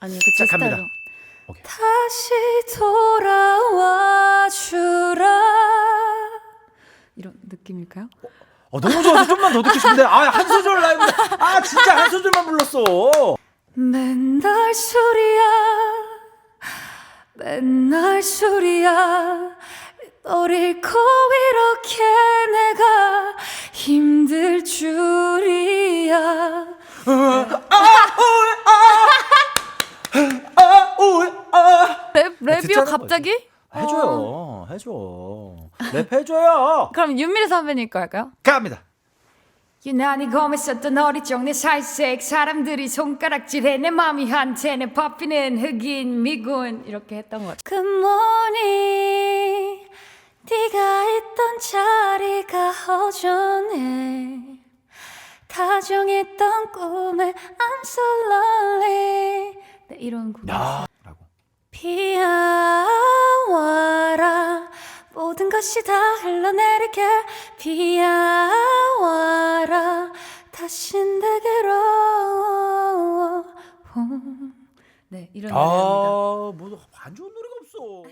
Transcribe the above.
아니요 그제 자, 갑니다. 스타일로. 오케이. 다시 돌아와 주라 이런 느낌일까요? 어, 너무 좋아서 좀만 더 듣고 싶은데 아 한 소절 라이브 아 진짜 한 소절만 불렀어 맨날 술이야 맨날 술이야 널 잃고 이렇게 랩, 랩이요? 듣자는 갑자기? 해줘요. 해줘. 랩 해줘요. 그럼 윤미래 선배님 거 할까요? 갑니다. 유난히 검했었던 어리 쪽내 살색 사람들이 손가락질해 내 맘이 한테는 퍼피는 흑인 미군 이렇게 했던 것 같아요. 굿모닝 네가 있던 자리가 허전해. 다정했던 꿈에 I'm so lonely 네, 이런 곡 야 라고 비와와라 모든 것이 다 흘러내리게 비와와라. 다신 내게로. 네 이런 노래입니다. 아뭐 안 좋은 노래가 없어